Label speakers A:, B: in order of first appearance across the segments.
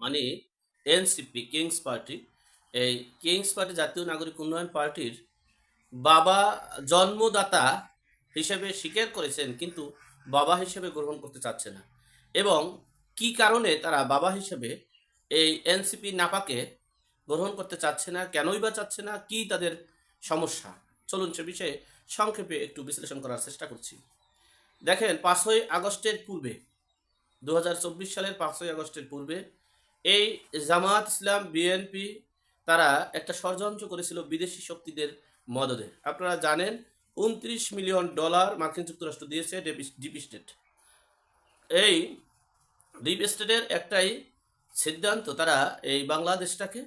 A: মানে NCP, Kings party. এই Kings party জাতীয় নাগরিক উন্নয়ন পার্টির বাবা জন্মদাতা হিসেবে স্বীকার করেছেন, কিন্তু বাবা হিসেবে গ্রহণ করতে চাচ্ছে না। এবং কি কারণে তারা বাবা হিসেবে এই এনসিপি নাপাকে গ্রহণ করতে চাচ্ছে না, কেনই বা চাচ্ছে না, কি তাদের সমস্যা? চলুন সে বিষয়ে সংক্ষেপে একটু বিশ্লেষণ করার চেষ্টা করছি। দেখেন, পাঁচই আগস্টের পূর্বে দু হাজার চব্বিশ সালের পাঁচই আগস্টের পূর্বে এই জামাত ইসলাম বিএনপি তারা একটা ষড়যন্ত্র করেছিল বিদেশি শক্তিদের মদদে। আপনারা জানেন, উনত্রিশ মিলিয়ন ডলার মার্কিন যুক্তরাষ্ট্র দিয়েছে ডিপ স্টেট এই ডিপ স্টেটের একটাই সিদ্ধান্ত, তারা এই বাংলাদেশটাকে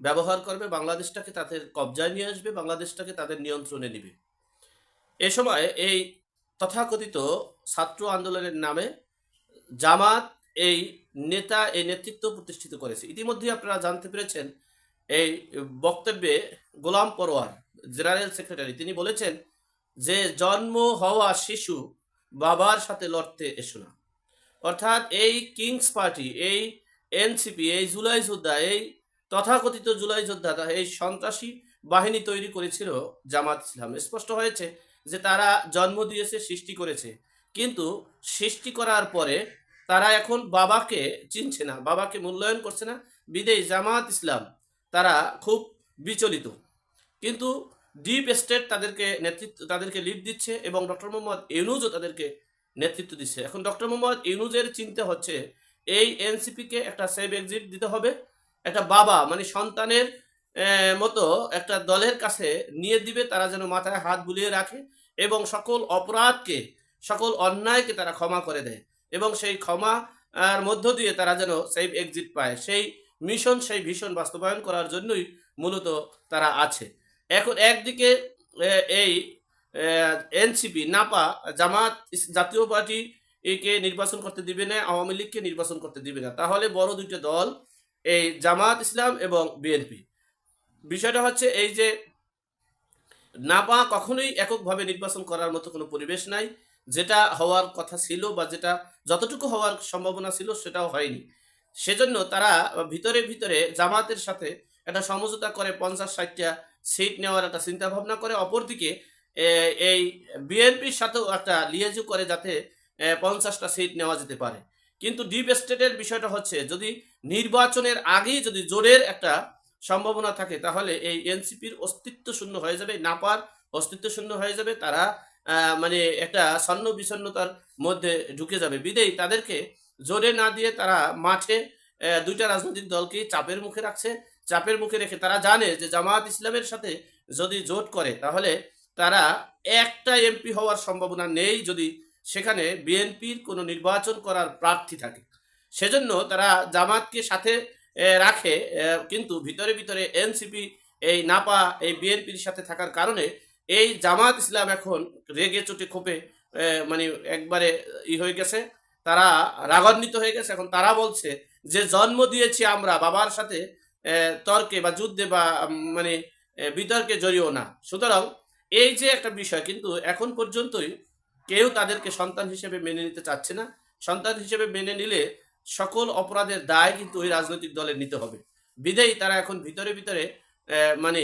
A: ব্যবহার করবে, বাংলাদেশটাকে তাদের কবজায় নিয়ে আসবে, বাংলাদেশটাকে তাদের নিয়ন্ত্রণে নেবে। এ সময় এই তথাকথিত ছাত্র আন্দোলনের নামে জামাত এই নেতা এই নেতৃত্ব প্রতিষ্ঠিত করেছে। ইতিমধ্যে আপনারা জানতে পেরেছেন, এই বক্তব্যে গোলাম পরোয়ার, জেনারেল সেক্রেটারি, তিনি বলেছেন যে জন্ম হওয়া শিশু বাবার সাথে লড়তে এসো না। অর্থাৎ এই কিংস পার্টি, এই এনসিপি, এই জুলাই যোদ্ধা, এই তথাকথিত জুলাই যোদ্ধা এই সন্ত্রাসী বাহিনী তৈরি করেছিল জামাত ইসলাম। স্পষ্ট হয়েছে যে তারা জন্ম দিয়েছে, সৃষ্টি করেছে। কিন্তু সৃষ্টি করার পরে তারা এখন বাবাকে চিনছে না, বাবাকে মূল্যায়ন করছে না। বিদেই জামাত ইসলাম, তারা খুব বিচলিত। কিন্তু ডিপ স্টেট তাদেরকে নেতৃত্ব, তাদেরকে লিড দিচ্ছে এবং ডক্টর মোহাম্মদ ইউনুজও তাদেরকে নেতৃত্ব দিচ্ছে। এখন ডক্টর মোহাম্মদ ইউনুজের চিন্তা হচ্ছে, এই এনসিপিকে একটা সেভ এক্সিট দিতে হবে, একটা বাবা মানে সন্তানের মতো একটা দলের কাছে নিয়ে দিবে, তারা যেন মাথায় হাত বুলিয়ে রাখে এবং সকল অপরাধকে, সকল অন্যায়কে তারা ক্ষমা করে দেয়। এবং সেই ক্ষমা আর মধ্য দিয়ে তারা যেন সেভ এক্সিট পায়। সেই মিশন সেই ভীষণ বাস্তবায়ন করার জন্যই মূলত তারা আছে। এখন একদিকে এই এনসিপি, নাপা জামাত জাতীয় পার্টি একে নির্বাচন করতে দিবে না, আওয়ামী লীগকে নির্বাচন করতে দিবে না। তাহলে বড় দুইটা দল, এই জামাত ইসলাম এবং বিএনপি। বিষয়টা হচ্ছে এই যে, নাপা কখনোই এককভাবে নির্বাচন করার মতো কোনো পরিবেশ নাই। যেটা হওয়ার কথা ছিল বা যেটা যতটুকু হওয়ার সম্ভাবনা ছিল সেটাও হয়নি। সেজন্য তারা ভিতরে ভিতরে জামাতের সাথে একটা সমঝোতা করে পঞ্চাশ ষাটটা সিট নেওয়ার একটা চিন্তা ভাবনা করে, অপরদিকে এই বিএনপির সাথেও একটা লিয়াজু করে যাতে পঞ্চাশটা সিট নেওয়া যেতে পারে। কিন্তু ডিপ স্টেটের বিষয়টা হচ্ছে, যদি নির্বাচনের আগেই যদি জোরের একটা সম্ভাবনা থাকে, তাহলে এই এনসিপির অস্তিত্ব শূন্য হয়ে যাবে নাপার অস্তিত্ব শূন্য হয়ে যাবে। তারা মানে একটা ছন্ন বিচ্ছন্নতার মধ্যে ঢুকে যাবে। বিদেই তাদেরকে জোরে না দিয়ে তারা মাঠে দুইটা রাজনৈতিক দলকে চাপের মুখে রাখছে। চাপের মুখে রেখে তারা জানে যে জামাত ইসলামের সাথে যদি জোট করে, তাহলে তারা একটা এমপি হওয়ার সম্ভাবনা নেই যদি সেখানে বিএনপির কোনো নির্বাচন করার প্রার্থী থাকে। সেজন্য তারা জামাতকে সাথে রাখে কিন্তু ভিতরে ভিতরে এনসিপি, এই নাপা, এই বিএনপির সাথে থাকার কারণে এই জামাত ইসলাম এখন রেগে চোটে ক্ষোভে মানে একবারে ই হয়ে গেছে। তারা রাগান্বিত হয়ে গেছে। এখন তারা বলছে যে, জন্ম দিয়েছি আমরা বাবার সাথে তর্কে বা যুদ্ধে বা মানে বিতর্কে জড়িও না। সুতরাং এই যে একটা বিষয়, কিন্তু এখন পর্যন্তই কেউ তাদেরকে সন্তান হিসেবে মেনে নিতে চাচ্ছে না। সন্তান হিসেবে মেনে নিলে সকল অপরাধের দায় কিন্তু ওই রাজনৈতিক দলের নিতে হবে। বিদেয়ী তারা এখন ভিতরে ভিতরে মানে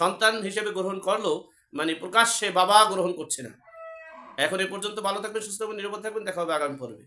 A: সন্তান হিসেবে গ্রহণ করল মানে প্রকাশ্যে বাবা গ্রহণ করছে না। এখন এ পর্যন্ত ভালো থাকবেন, সুস্থ থাকবেন, নিরাপদ থাকবেন, দেখা হবে আগামী পর্বে।